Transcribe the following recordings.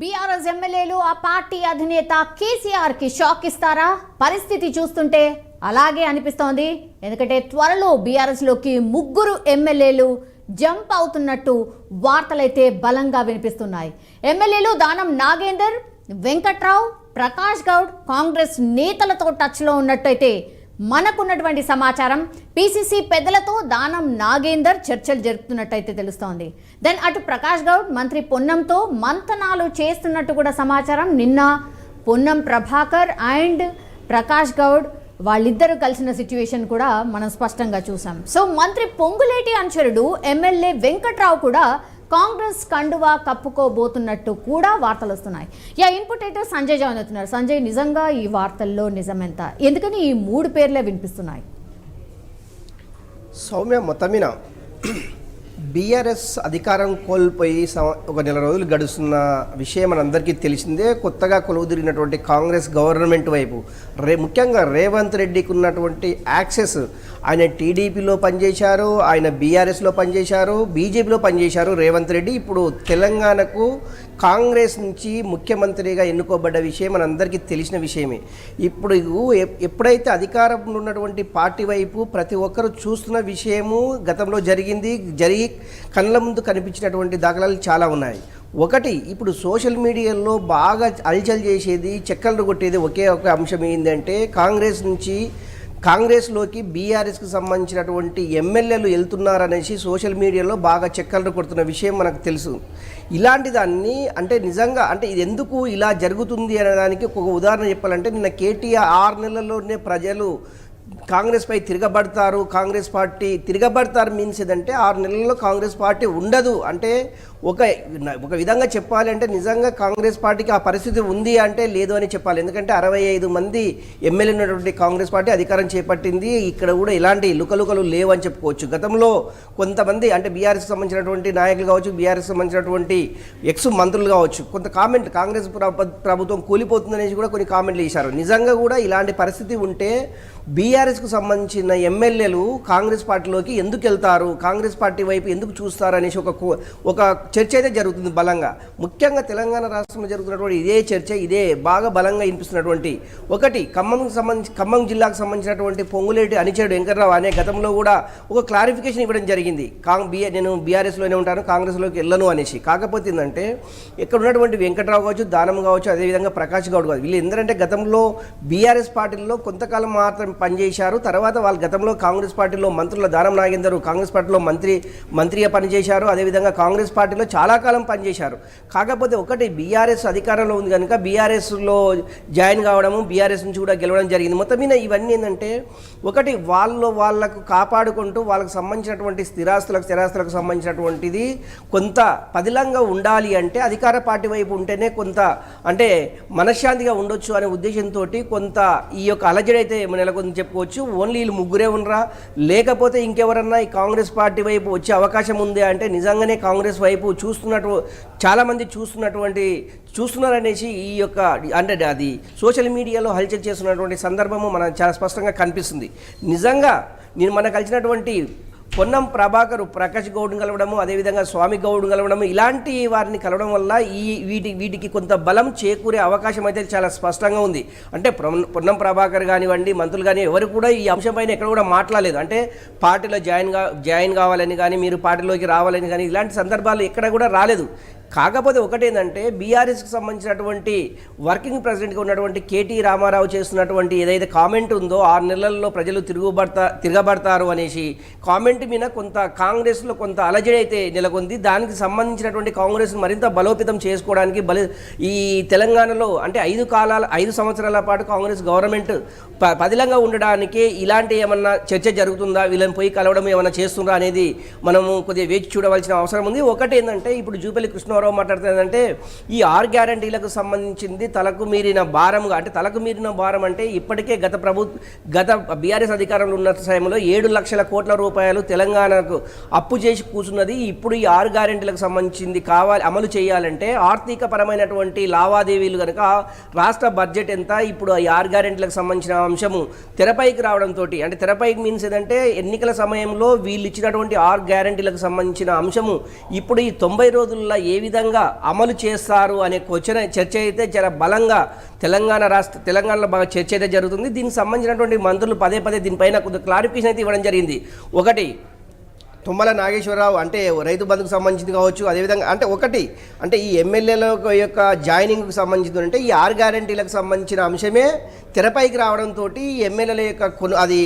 BRS ఎమ్మెల్యేలు ఆ party అధినేత కేసీఆర్కి షాక్ ఇస్తారా? పరిస్థితి చూస్తుంటే అలాగే అనిపిస్తోంది. ఎందుకంటే త్వరలో బీఆర్ఎస్లోకి ముగ్గురు ఎమ్మెల్యేలు జంప్ అవుతున్నట్టు వార్తలైతే బలంగా వినిపిస్తున్నాయి. ఎమ్మెల్యేలు దానం నాగేందర్ వెంకట్రావు ప్రకాష్ గౌడ్ కాంగ్రెస్ నేతలతో టచ్లో ఉన్నట్టయితే మనకున్నటువంటి సమాచారం. పీసీసీ పెద్దలతో దానం నాగేందర్ చర్చలు జరుపుతున్నట్టయితే తెలుస్తోంది. దెన్ అటు ప్రకాష్ గౌడ్ మంత్రి పొన్నంతో మంతనాలు చేస్తున్నట్టు కూడా సమాచారం. నిన్న పొన్నం ప్రభాకర్ అండ్ ప్రకాష్ గౌడ్ వాళ్ళిద్దరూ కలిసిన సిచ్యువేషన్ కూడా మనం స్పష్టంగా చూసాం. సో మంత్రి పొంగులేటి అనుచరుడు ఎమ్మెల్యే వెంకట్రావు కూడా కాంగ్రెస్ కండువా కప్పుకోబోతున్నట్టు కూడా వార్తలు వస్తున్నాయి యా ఇన్పుట్ సంజయ్ జాయిన్ అవుతున్నారు. సంజయ్ నిజంగా ఈ వార్తల్లో నిజమెంత? ఎందుకని ఈ మూడు పేర్లే వినిపిస్తున్నాయి? సౌమ్య మొత్తమిన? బీఆర్ఎస్ అధికారం కోల్పోయి ఒక నెల రోజులు గడుస్తున్న విషయం మనందరికీ తెలిసిందే. కొత్తగా కొలువుదిరిగినటువంటి కాంగ్రెస్ గవర్నమెంట్ వైపు రే ముఖ్యంగా రేవంత్ రెడ్డికి ఉన్నటువంటి యాక్సెస్ ఆయన టీడీపీలో పనిచేశారు ఆయన బీఆర్ఎస్లో పనిచేశారు బీజేపీలో పనిచేశారు రేవంత్ రెడ్డి. ఇప్పుడు తెలంగాణకు కాంగ్రెస్ నుంచి ముఖ్యమంత్రిగా ఎన్నుకోబడ్డ విషయం మనందరికీ తెలిసిన విషయమే. ఇప్పుడు ఎప్పుడైతే అధికారంలో ఉన్నటువంటి పార్టీ వైపు ప్రతి ఒక్కరు చూస్తున్న విషయము గతంలో జరిగింది జరిగి కళ్ళ ముందు కనిపించినటువంటి దాఖలాలు చాలా ఉన్నాయి. ఒకటి ఇప్పుడు సోషల్ మీడియాలో బాగా అల్చల్ చేసేది చెక్కలు కొట్టేది ఒకే ఒక అంశం ఏంటంటే కాంగ్రెస్ నుంచి కాంగ్రెస్లోకి బీఆర్ఎస్కి సంబంధించినటువంటి ఎమ్మెల్యేలు వెళ్తున్నారనేసి సోషల్ మీడియాలో బాగా చెక్కలు కొడుతున్న విషయం మనకు తెలుసు. ఇలాంటి దాన్ని అంటే నిజంగా అంటే ఇది ఎందుకు ఇలా జరుగుతుంది అనే దానికి ఒక ఉదాహరణ చెప్పాలంటే నిన్న కేటీఆర్ ఆరు నెలల్లోనే ప్రజలు కాంగ్రెస్పై తిరగబడతారు. కాంగ్రెస్ పార్టీ తిరగబడతారు మీన్స్ ఏదంటే ఆరు నెలల్లో కాంగ్రెస్ పార్టీ ఉండదు. అంటే ఒక ఒక విధంగా చెప్పాలంటే నిజంగా కాంగ్రెస్ పార్టీకి ఆ పరిస్థితి ఉంది అంటే లేదు అని చెప్పాలి. ఎందుకంటే అరవై ఐదు మంది ఎమ్మెల్యే ఉన్నటువంటి కాంగ్రెస్ పార్టీ అధికారం చేపట్టింది. ఇక్కడ కూడా ఎలాంటి లుకలుకలు లేవు అని చెప్పుకోవచ్చు. గతంలో కొంతమంది అంటే బీఆర్ఎస్ సంబంధించినటువంటి నాయకులు కావచ్చు బీఆర్ఎస్ సంబంధించినటువంటి ఎక్స్ మంత్రులు కావచ్చు కొంత కామెంట్ కాంగ్రెస్ ప్రభ- ప్రభుత్వం కూలిపోతుందనేసి కూడా కొన్ని కామెంట్లు చేశారు నిజంగా కూడా ఇలాంటి పరిస్థితి ఉంటే బీఆర్ఎస్కు సంబంధించిన ఎమ్మెల్యేలు కాంగ్రెస్ పార్టీలోకి ఎందుకు వెళ్తారు? కాంగ్రెస్ పార్టీ వైపు ఎందుకు చూస్తారు? అనేసి ఒక ఒక చర్చ అయితే జరుగుతుంది బలంగా. ముఖ్యంగా తెలంగాణ రాష్ట్రంలో జరుగుతున్నటువంటి ఇదే చర్చ ఇదే బాగా బలంగా వినిపిస్తున్నటువంటి ఒకటి ఖమ్మం సంబంధించి ఖమ్మం జిల్లాకు సంబంధించినటువంటి పొంగులేటి అనిచేడు వెంకట్రావు అనే గతంలో కూడా ఒక క్లారిఫికేషన్ ఇవ్వడం జరిగింది. కాంగ్ బి నేను బీఆర్ఎస్లోనే ఉంటాను కాంగ్రెస్లోకి వెళ్ళను అనేసి. కాకపోతే ఏంటంటే ఇక్కడ ఉన్నటువంటి వెంకట్రావు కావచ్చు దానం కావచ్చు అదేవిధంగా ప్రకాష్ గౌడ్ కావచ్చు వీళ్ళు ఎందుకంటే గతంలో బీఆర్ఎస్ పార్టీలో కొంతకాలం మాత్రం పనిచేశారు. తర్వాత వాళ్ళు గతంలో కాంగ్రెస్ పార్టీలో మంత్రుల దానం నాగేందర్ కాంగ్రెస్ పార్టీలో మంత్రి మంత్రిగా పనిచేశారు. అదేవిధంగా కాంగ్రెస్ పార్టీ పార్టీలో చాలా కాలం పనిచేశారు. కాకపోతే ఒకటి బీఆర్ఎస్ అధికారంలో ఉంది కనుక బీఆర్ఎస్లో జాయిన్ కావడము బీఆర్ఎస్ నుంచి కూడా గెలవడం జరిగింది. మొత్తం మీద ఇవన్నీ ఏంటంటే ఒకటి వాళ్ళు వాళ్ళకు కాపాడుకుంటూ వాళ్ళకు సంబంధించినటువంటి స్థిరాస్తులకు స్థిరాస్తులకు సంబంధించినటువంటిది కొంత పదిలంగా ఉండాలి అంటే అధికార పార్టీ వైపు ఉంటేనే కొంత అంటే మనశ్శాంతిగా ఉండొచ్చు అనే ఉద్దేశంతో కొంత ఈ యొక్క అలజడి అయితే నెలకొంది చెప్పుకోవచ్చు. ఓన్లీ వీళ్ళు ముగ్గురే ఉన్నరా లేకపోతే ఇంకెవరన్నా ఈ కాంగ్రెస్ పార్టీ వైపు వచ్చే అవకాశం ఉంది అంటే నిజంగానే కాంగ్రెస్ వైపు చూస్తున్నట్టు చాలామంది చూస్తున్నటువంటి చూస్తున్నారనేసి ఈ యొక్క అంటే అది సోషల్ మీడియాలో హల్చల్ చేస్తున్నటువంటి సందర్భము మనకు చాలా స్పష్టంగా కనిపిస్తుంది. నిజంగా నేను మనకు కలిసినటువంటి పొన్నం ప్రభాకర్ ప్రకాష్ గౌడ్ని కలవడము అదేవిధంగా స్వామి గౌడ్ కలవడము ఇలాంటి వారిని కలవడం వల్ల ఈ వీటి వీటికి కొంత బలం చేకూరే అవకాశం అయితే చాలా స్పష్టంగా ఉంది. అంటే పొన్నం ప్రభాకర్ కానివ్వండి మంత్రులు కానీ ఎవరు కూడా ఈ అంశం పైన ఎక్కడ కూడా మాట్లాడలేదు. అంటే పార్టీలో జాయిన్ కా జాయిన్ కావాలని కానీ మీరు పార్టీలోకి రావాలని కానీ ఇలాంటి సందర్భాలు ఎక్కడ కూడా రాలేదు. కాకపోతే ఒకటేందంటే బీఆర్ఎస్కి సంబంధించినటువంటి వర్కింగ్ ప్రెసిడెంట్గా ఉన్నటువంటి కేటీ రామారావు చేస్తున్నటువంటి ఏదైతే కామెంట్ ఉందో ఆరు నెలల్లో ప్రజలు తిరుగుబడతా తిరగబడతారు అనేసి కామెంట్ మీద కొంత కాంగ్రెస్లో కొంత అలజడి అయితే నెలకొంది. దానికి సంబంధించినటువంటి కాంగ్రెస్ మరింత బలోపేతం చేసుకోవడానికి బలి ఈ తెలంగాణలో అంటే ఐదు కాలాల ఐదు సంవత్సరాల పాటు కాంగ్రెస్ గవర్నమెంట్ ప పదిలంగా ఉండడానికి ఇలాంటి ఏమన్నా చర్చ జరుగుతుందా? వీళ్ళని పోయి కలవడం ఏమన్నా చేస్తుందా అనేది మనము కొద్దిగా వేచి చూడవలసిన అవసరం ఉంది. ఒకటి ఏంటంటే ఇప్పుడు జూపల్లి కృష్ణారావు మాట్లాడుతుందంటే ఈ ఆరు గ్యారంటీలకు సంబంధించింది తలకు మీరిన భారంగా అంటే తలకు మీరిన భారం అంటే ఇప్పటికే గత ప్రభు గత బీఆర్ఎస్ అధికారంలో ఉన్న సమయంలో ఏడు లక్షల కోట్ల రూపాయలు తెలంగాణకు అప్పు చేసి కూర్చున్నది. ఇప్పుడు ఈ ఆరు గ్యారంటీలకు సంబంధించింది కావాలి అమలు చేయాలంటే ఆర్థిక పరమైనటువంటి లావాదేవీలు కనుక రాష్ట్ర బడ్జెట్ ఎంత ఇప్పుడు ఈ ఆరు గ్యారెంటీలకు సంబంధించిన అంశము తెరపైకి రావడంతో అంటే తెరపైకి మీన్స్ ఏదంటే ఎన్నికల సమయంలో వీళ్ళు ఇచ్చినటువంటి ఆరు గ్యారెంటీలకు సంబంధించిన అంశము ఇప్పుడు ఈ తొంభై రోజుల్లో ఏ విధంగా విధంగా అమలు చేస్తారు అనే క్వశ్చన్ చర్చ అయితే చాలా బలంగా తెలంగాణ రాష్ట్ర తెలంగాణలో బాగా చర్చ అయితే జరుగుతుంది. దీనికి సంబంధించినటువంటి మంత్రులు పదే పదే దీనిపైన కొంత క్లారిఫికేషన్ అయితే ఇవ్వడం జరిగింది. ఒకటి తుమ్మల నాగేశ్వరరావు అంటే రైతు బంధుకు సంబంధించింది కావచ్చు అదేవిధంగా అంటే ఒకటి అంటే ఈ ఎమ్మెల్యేల యొక్క జాయినింగ్కి సంబంధించింది అంటే ఈ ఆర్ గ్యారంటీలకు సంబంధించిన అంశమే తెరపైకి రావడంతో ఈ ఎమ్మెల్యేల యొక్క కొను అది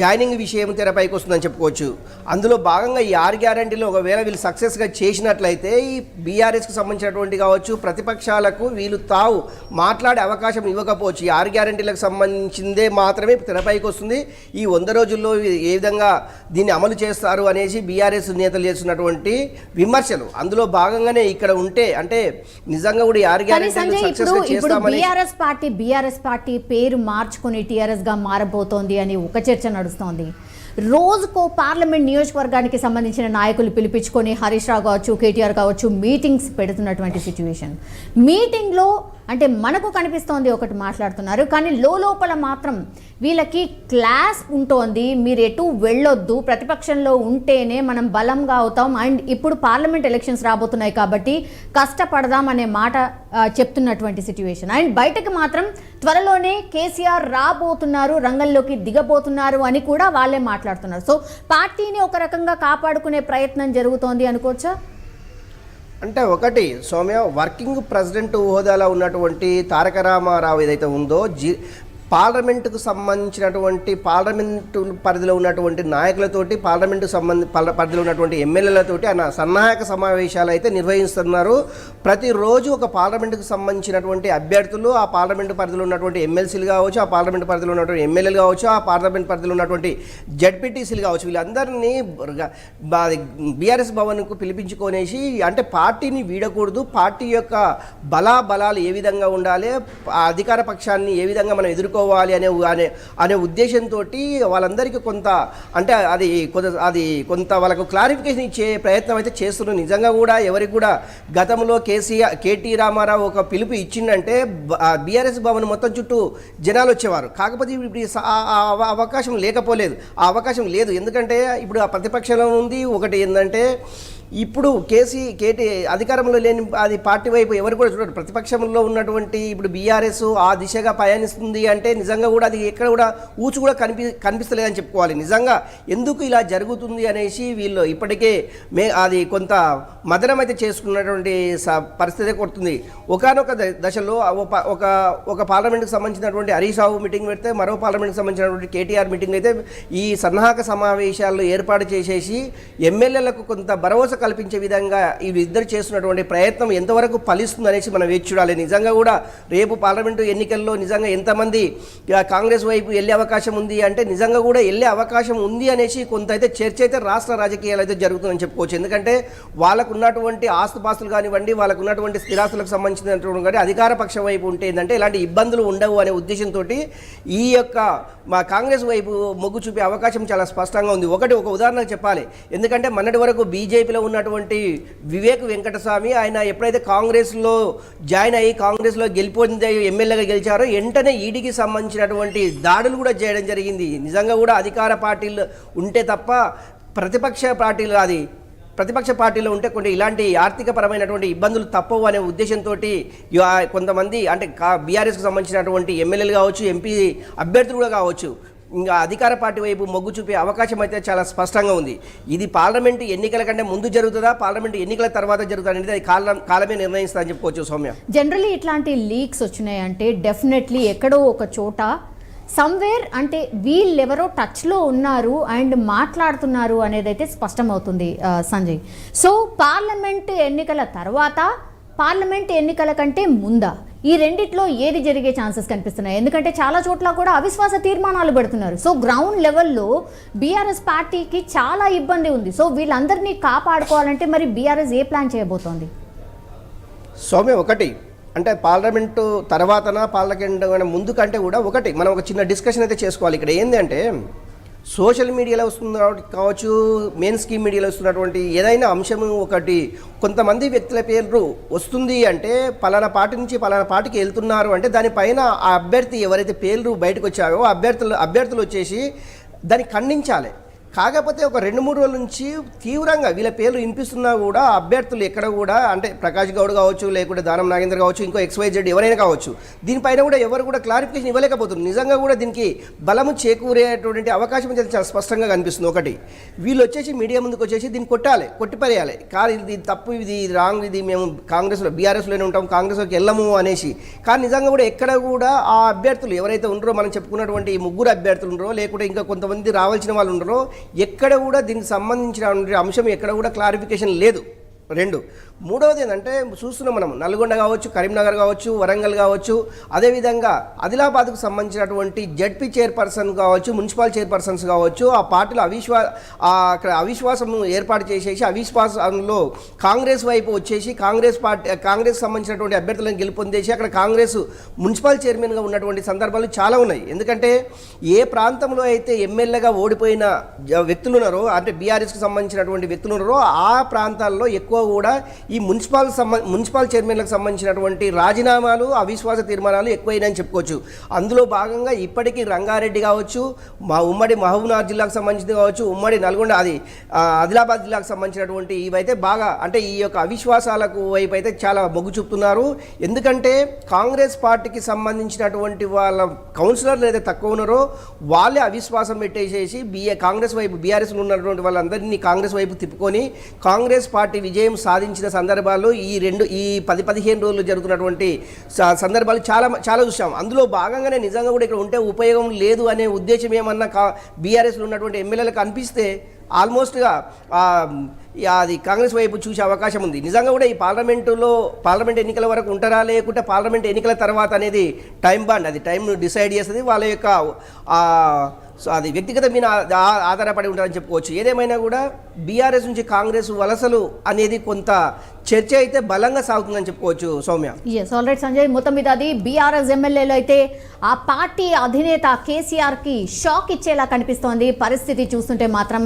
జాయినింగ్ విషయం తెరపైకి వస్తుందని చెప్పుకోవచ్చు. అందులో భాగంగా ఈ ఆర్ గ్యారంటీలో ఒకవేళ వీళ్ళు సక్సెస్గా చేసినట్లయితే ఈ బీఆర్ఎస్కి సంబంధించినటువంటి కావచ్చు ప్రతిపక్షాలకు వీళ్ళు తావు మాట్లాడే అవకాశం ఇవ్వకపోవచ్చు. ఈ ఆర్ గ్యారంటీలకు సంబంధించిందే మాత్రమే తెరపైకి వస్తుంది. ఈ వంద రోజుల్లో ఏ విధంగా దీన్ని అమలు చేస్తారు అనేసి బీఆర్ఎస్ నేతలు చేస్తున్నటువంటి విమర్శలు. అందులో భాగంగానే ఇక్కడ ఉంటే అంటే నిజంగా కూడా ఆరు బీఆర్ఎస్ పార్టీ బీఆర్ఎస్ పార్టీ పేరు మార్చుకుని టీఆర్ఎస్గా మారబోతోంది అని ఒక చర్చ నడుస్తోంది. రోజుకో పార్లమెంట్ నియోజకవర్గానికి సంబంధించిన నాయకులు పిలిపించుకొని హరీష్ రావు కావచ్చు కేటీఆర్ కావచ్చు మీటింగ్స్ పెడుతున్నటువంటి సిచ్యువేషన్ మీటింగ్లో అంటే మనకు కనిపిస్తోంది ఒకటి మాట్లాడుతున్నారు కానీ లోపల మాత్రం వీళ్ళకి క్లాస్ ఉంటోంది. మీరు ఎటు వెళ్ళొద్దు. ప్రతిపక్షంలో ఉంటేనే మనం బలంగా అవుతాం. అండ్ ఇప్పుడు పార్లమెంట్ ఎలక్షన్స్ రాబోతున్నాయి కాబట్టి కష్టపడదాం అనే మాట చెప్తున్నటువంటి సిచ్యువేషన్. అండ్ బయటకు మాత్రం త్వరలోనే కేసీఆర్ రాబోతున్నారు రంగంలోకి దిగబోతున్నారు అని కూడా వాళ్ళే మాట్లాడుతున్నారు. సో పార్టీని ఒక రకంగా కాపాడుకునే ప్రయత్నం జరుగుతోంది అనుకోవచ్చా? అంటే ఒకటి సౌమ్య వర్కింగ్ ప్రెసిడెంట్ హోదాలో ఉన్నటువంటి తారక రామారావు ఏదైతే ఉందో జి పార్లమెంటుకు సంబంధించినటువంటి పార్లమెంటు పరిధిలో ఉన్నటువంటి నాయకులతోటి పార్లమెంటు సంబంధి పరిధిలో ఉన్నటువంటి ఎమ్మెల్యేలతోటి ఆయన సన్నాహక సమావేశాలు అయితే నిర్వహిస్తున్నారు. ప్రతిరోజు ఒక పార్లమెంటుకు సంబంధించినటువంటి అభ్యర్థులు ఆ పార్లమెంటు పరిధిలో ఉన్నటువంటి ఎమ్మెల్సీలు కావచ్చు ఆ పార్లమెంటు పరిధిలో ఉన్నటువంటి ఎమ్మెల్యేలు కావచ్చు ఆ పార్లమెంట్ పరిధిలో ఉన్నటువంటి జడ్పీటీసీలు కావచ్చు వీళ్ళందరినీ బీఆర్ఎస్ భవన్కు పిలిపించుకొనేసి అంటే పార్టీని వీడకూడదు పార్టీ యొక్క బలా బలాలు ఏ విధంగా ఉండాలి అధికార పక్షాన్ని ఏ విధంగా మనం చేసుకోవాలి అనే అనే అనే ఉద్దేశంతో వాళ్ళందరికీ కొంత అంటే అది కొంత అది కొంత వాళ్ళకు క్లారిఫికేషన్ ఇచ్చే ప్రయత్నం అయితే చేస్తున్నారు. నిజంగా కూడా ఎవరికి కూడా గతంలో కేసీఆర్ కేటీ రామారావు ఒక పిలుపు ఇచ్చిందంటే బీఆర్ఎస్ భవన్ మొత్తం చుట్టూ జనాలు వచ్చేవారు. కాకపోతే ఇప్పుడు అవకాశం లేకపోలేదు. ఆ అవకాశం లేదు. ఎందుకంటే ఇప్పుడు ఆ ప్రతిపక్షంలో ఉంది. ఒకటి ఏంటంటే ఇప్పుడు కేసీ కేటీ అధికారంలో లేని అది పార్టీ వైపు ఎవరు కూడా చూడరు. ప్రతిపక్షంలో ఉన్నటువంటి ఇప్పుడు బీఆర్ఎస్ ఆ దిశగా పయనిస్తుంది అంటే నిజంగా కూడా అది ఎక్కడ కూడా ఊచు కూడా కనిపి కనిపిస్తలేదని చెప్పుకోవాలి. నిజంగా ఎందుకు ఇలా జరుగుతుంది అనేసి వీళ్ళు ఇప్పటికే మే అది కొంత మదనం అయితే చేసుకున్నటువంటి స- పరిస్థితి కొడుతుంది. ఒకనొక దశలో ఒక ఒక ఒక పార్లమెంట్కి సంబంధించినటువంటి హరీష్ రావు మీటింగ్ పెడితే మరో పార్లమెంట్కి సంబంధించినటువంటి కేటీఆర్ మీటింగ్ అయితే ఈ సన్నాహక సమావేశాలు ఏర్పాటు చేసేసి ఎమ్మెల్యేలకు కొంత భరోసా కల్పించే విధంగా ఇవి ఇద్దరు చేస్తున్నటువంటి ప్రయత్నం ఎంతవరకు ఫలిస్తుంది అనేసి మనం వేచి చూడాలి. నిజంగా కూడా రేపు పార్లమెంటు ఎన్నికల్లో నిజంగా ఎంతమంది కాంగ్రెస్ వైపు వెళ్ళే అవకాశం ఉంది అంటే నిజంగా కూడా వెళ్ళే అవకాశం ఉంది అనేసి కొంత అయితే చర్చ అయితే రాష్ట్ర రాజకీయాలు అయితే జరుగుతుందని చెప్పుకోవచ్చు. ఎందుకంటే వాళ్ళకు ఉన్నటువంటి ఆస్తుపాస్తులు కానివ్వండి వాళ్ళకు ఉన్నటువంటి స్థిరాస్తులకు సంబంధించినటువంటి కానీ అధికార పక్షం వైపు ఉంటే ఏంటంటే ఇలాంటి ఇబ్బందులు ఉండవు అనే ఉద్దేశంతో ఈ యొక్క మా కాంగ్రెస్ వైపు మొగ్గు చూపే అవకాశం చాలా స్పష్టంగా ఉంది. ఒకటి ఒక ఉదాహరణ చెప్పాలి. ఎందుకంటే మొన్నటి వరకు బీజేపీలో ఉన్నటువంటి వివేక్ వెంకటస్వామి ఆయన ఎప్పుడైతే కాంగ్రెస్లో జాయిన్ అయ్యి కాంగ్రెస్లో గెలిపొంది ఎమ్మెల్యేగా గెలిచారో వెంటనే ఈడీకి సంబంధించినటువంటి దాడులు కూడా చేయడం జరిగింది. నిజంగా కూడా అధికార పార్టీలు ఉంటే తప్ప ప్రతిపక్ష పార్టీలు అది ప్రతిపక్ష పార్టీలో ఉంటే కొన్ని ఇలాంటి ఆర్థికపరమైనటువంటి ఇబ్బందులు తప్పవు అనే ఉద్దేశంతో కొంతమంది అంటే కా బీఆర్ఎస్కి సంబంధించినటువంటి ఎమ్మెల్యేలు కావచ్చు ఎంపీ అభ్యర్థులు కూడా కావచ్చు ఇంకా అధికార పార్టీ వైపు మొగ్గు చూపే అవకాశం అయితే చాలా స్పష్టంగా ఉంది. ఇది పార్లమెంటు ఎన్నికల కంటే ముందు జరుగుతుందా? పార్లమెంటు ఎన్నికల తర్వాత జరుగుతుందా అనేది అది కాలం కాలమే నిర్ణయిస్తా అని చెప్పుకోవచ్చు సౌమ్య. జనరలీ ఇట్లాంటి లీక్స్ వచ్చినాయంటే డెఫినెట్లీ ఎక్కడో ఒక చోట సమ్వేర్ అంటే వీళ్ళెవరో టచ్లో ఉన్నారు అండ్ మాట్లాడుతున్నారు అనేది అయితే స్పష్టమవుతుంది సంజయ్. సో పార్లమెంట్ ఎన్నికల తర్వాత పార్లమెంట్ ఎన్నికల కంటే ముందా? ఈ రెండిట్లో ఏది జరిగే ఛాన్సెస్ కనిపిస్తున్నాయి? ఎందుకంటే చాలా చోట్ల కూడా అవిశ్వాస తీర్మానాలు పెడుతున్నారు. సో గ్రౌండ్ లెవెల్లో బీఆర్ఎస్ పార్టీకి చాలా ఇబ్బంది ఉంది. సో వీళ్ళందరినీ కాపాడుకోవాలంటే మరి బీఆర్ఎస్ ఏ ప్లాన్ చేయబోతోంది? సౌమ్య ఒకటి. అంటే పార్లమెంటు తర్వాతన పార్లమెంట్ ముందు కంటే కూడా ఒకటి. మనం ఒక చిన్న డిస్కషన్ అయితే చేసుకోవాలి ఇక్కడ. ఏంటంటే సోషల్ మీడియాలో వస్తుంది కావచ్చు మెయిన్ స్కీమ్ మీడియాలో వస్తున్నటువంటి ఏదైనా అంశం ఒకటి కొంతమంది వ్యక్తుల పేర్లు వస్తుంది అంటే పలానా పార్టీ నుంచి పలానా పార్టీకి వెళ్తున్నారు అంటే దానిపైన ఆ అభ్యర్థి ఎవరైతే పేర్లు బయటకు వచ్చారో అభ్యర్థులు అభ్యర్థులు వచ్చేసి దాన్ని ఖండించాలి. కాకపోతే ఒక రెండు మూడు రోజుల నుంచి తీవ్రంగా వీళ్ళ పేర్లు వినిపిస్తున్నా కూడా అభ్యర్థులు ఎక్కడ కూడా అంటే ప్రకాష్ గౌడ్ కావచ్చు లేకుంటే దానం నాగేంద్ర కావచ్చు ఇంకో ఎక్స్వైజెడ్ ఎవరైనా కావచ్చు దీనిపైన కూడా ఎవరు కూడా క్లారిఫికేషన్ ఇవ్వలేకపోతున్నారు. నిజంగా కూడా దీనికి బలము చేకూరేటువంటి అవకాశం అయితే చాలా స్పష్టంగా కనిపిస్తుంది. ఒకటి వీళ్ళు వచ్చేసి మీడియా ముందుకు వచ్చేసి దీన్ని కొట్టాలి కొట్టిపరేయాలి. కానీ ఇది తప్పు ఇది రాంగ్ ఇది మేము కాంగ్రెస్లో బీఆర్ఎస్లోనే ఉంటాం కాంగ్రెస్లోకి వెళ్ళము అనేసి. కానీ నిజంగా కూడా ఎక్కడ కూడా ఆ అభ్యర్థులు ఎవరైతే ఉన్నారో మనం చెప్పుకున్నటువంటి ముగ్గురు అభ్యర్థులు ఉన్నారో లేకుంటే ఇంకా కొంతమంది రావాల్సిన వాళ్ళు ఉన్నారో ఎక్కడ కూడా దీనికి సంబంధించిన అంశం ఎక్కడ కూడా క్లారిఫికేషన్ లేదు. రెండు మూడవది ఏంటంటే చూస్తున్నాం మనం నల్గొండ కావచ్చు కరీంనగర్ కావచ్చు వరంగల్ కావచ్చు అదేవిధంగా ఆదిలాబాద్కు సంబంధించినటువంటి జడ్పీ చైర్పర్సన్ కావచ్చు మున్సిపల్ చైర్పర్సన్స్ కావచ్చు ఆ పార్టీలో అవిశ్వా అక్కడ అవిశ్వాసం ఏర్పాటు చేసేసి అవిశ్వాసంలో కాంగ్రెస్ వైపు వచ్చేసి కాంగ్రెస్ పార్టీ కాంగ్రెస్ సంబంధించినటువంటి అభ్యర్థులను గెలుపొందేసి అక్కడ కాంగ్రెస్ మున్సిపల్ చైర్మన్గా ఉన్నటువంటి సందర్భాలు చాలా ఉన్నాయి. ఎందుకంటే ఏ ప్రాంతంలో అయితే ఎమ్మెల్యేగా ఓడిపోయిన వ్యక్తులు ఉన్నారో అంటే బీఆర్ఎస్కి సంబంధించినటువంటి వ్యక్తులు ఉన్నారో ఆ ప్రాంతాల్లో ఎక్కువ కూడా ఈ మున్సిపల్ సంబంధ మున్సిపల్ చైర్మన్లకు సంబంధించినటువంటి రాజీనామాలు అవిశ్వాస తీర్మానాలు ఎక్కువైనాయని చెప్పుకోవచ్చు. అందులో భాగంగా ఇప్పటికీ రంగారెడ్డి కావచ్చు మా ఉమ్మడి మహబూబ్నగర్ జిల్లాకు సంబంధించింది కావచ్చు ఉమ్మడి నల్గొండ అది ఆదిలాబాద్ జిల్లాకు సంబంధించినటువంటి ఇవైతే బాగా అంటే ఈ యొక్క అవిశ్వాసాలకు వైపు అయితే చాలా మొగ్గు చూపుతున్నారు. ఎందుకంటే కాంగ్రెస్ పార్టీకి సంబంధించినటువంటి వాళ్ళ కౌన్సిలర్లు ఏదైతే తక్కువ ఉన్నారో వాళ్ళే అవిశ్వాసం పెట్టేసేసి బిఏ కాంగ్రెస్ వైపు బీఆర్ఎస్లో ఉన్నటువంటి వాళ్ళందరినీ కాంగ్రెస్ వైపు తిప్పుకొని కాంగ్రెస్ పార్టీ విజయం సాధించిన సందర్భాల్లో ఈ రెండు ఈ పది పదిహేను రోజులు జరుగుతున్నటువంటి సందర్భాలు చాలా చాలా చూసాం. అందులో భాగంగానే నిజంగా కూడా ఇక్కడ ఉంటే ఉపయోగం లేదు అనే ఉద్దేశం ఏమన్నా కా బీఆర్ఎస్లో ఉన్నటువంటి ఎమ్మెల్యేలకు అనిపిస్తే ఆల్మోస్ట్గా అది కాంగ్రెస్ వైపు చూసే అవకాశం ఉంది. నిజంగా కూడా ఈ పార్లమెంటులో పార్లమెంట్ ఎన్నికల వరకు ఉంటారా లేకుంటే పార్లమెంట్ ఎన్నికల తర్వాత అనేది టైం బాండ్ అది టైం డిసైడ్ చేస్తుంది. వాళ్ళ యొక్క సో అది వ్యక్తిగత మీద ఆధారపడి ఉంటారని చెప్పుకోవచ్చు. ఏదేమైనా కూడా బీఆర్ఎస్ నుంచి కాంగ్రెస్ వలసలు అనేది కొంత చర్చ అయితే బలంగా సాగుతుందని చెప్పుకోవచ్చు Soumya. Yes all right Sanjay. మొత్తం మీద అది బీఆర్ఎస్ ఎమ్మెల్యేలు అయితే ఆ పార్టీ అధినేత కేసీఆర్కి షాక్ ఇచ్చేలా కనిపిస్తోంది. పరిస్థితి చూస్తుంటే మాత్రం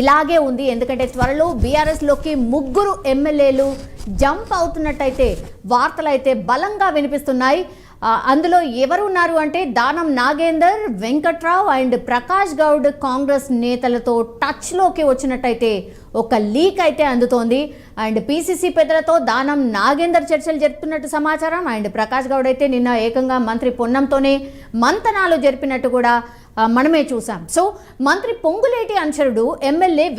ఇలాగే ఉంది. ఎందుకంటే త్వరలో బీఆర్ఎస్లోకి ముగ్గురు ఎమ్మెల్యేలు జంప్ అవుతున్నట్టయితే వార్తలు అయితే బలంగా వినిపిస్తున్నాయి. అందులో ఎవరు ఉన్నారు అంటే దానం నాగేందర్ వెంకట్రావు అండ్ ప్రకాష్ గౌడ్ కాంగ్రెస్ నేతలతో టచ్లోకి వచ్చినట్టయితే ఒక లీక్ అయితే అందుతోంది. అండ్ పీసీసీ పెద్దలతో దానం నాగేందర్ చర్చలు జరుపుతున్నట్టు సమాచారం. అండ్ ప్రకాష్ గౌడ్ అయితే నిన్న ఏకంగా మంత్రి పొన్నంతోనే మంతనాలు జరిపినట్టు కూడా మనమే చూసాం. సో మంత్రి పొంగులేటి అనుచరుడు ఎమ్మెల్యే